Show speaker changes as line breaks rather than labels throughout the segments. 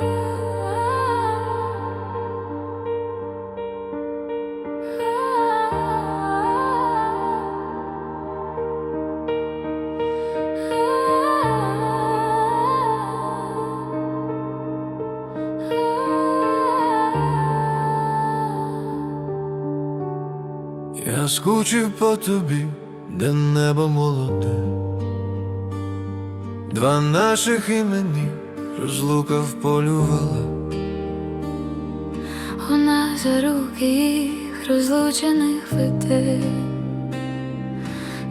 Я скучив по тобі, де небо молоде, два наших імені розлука вполювала.
Вона за руки їх розлучених веде,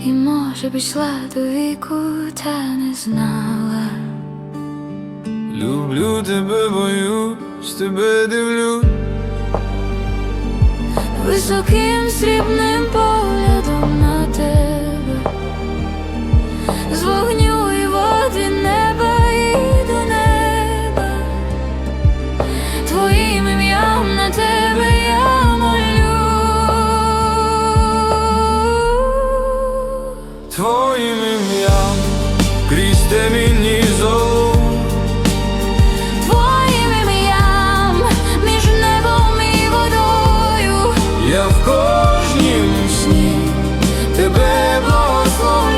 і може пішла до віку, та не знала.
Люблю тебе, боюсь, тебе дивлюсь.
Високим срібним поглядом на тебе, з вогню for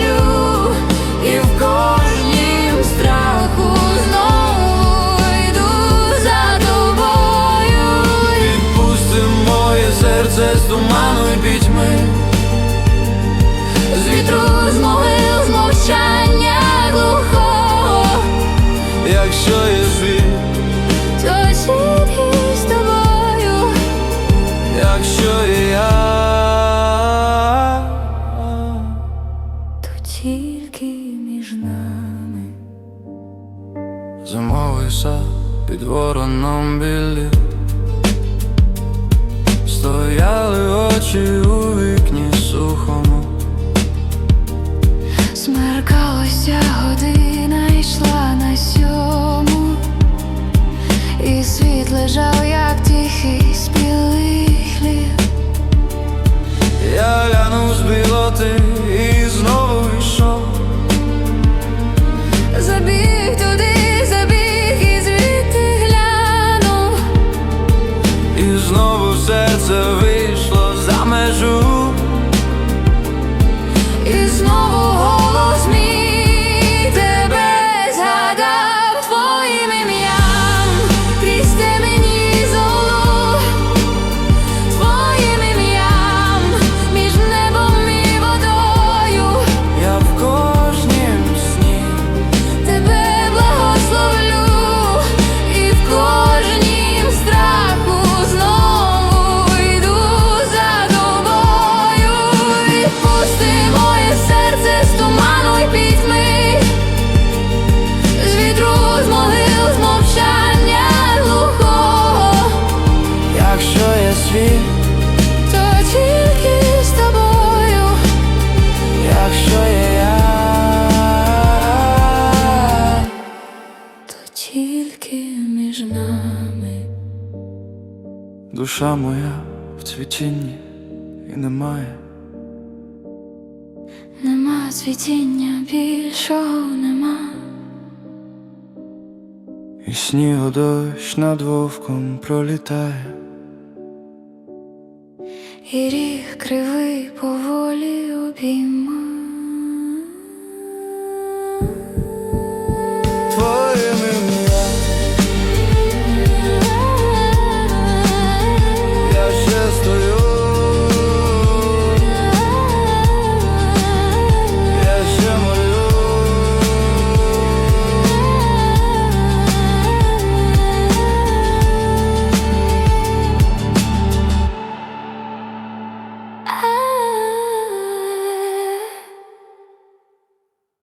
зимовий сад під вороном білі. Стояли очі у вікні сухому.
Смеркалося година йшла на сьому, і світ лежав, як тихий спілий хліб.
Я глянув з білоти
тільки між нами.
душа моя в цвітінні і немає.
Нема цвітіння більшого нема.
І снігу дощ над вовком пролітає.
І ріг кривий поволі обійма.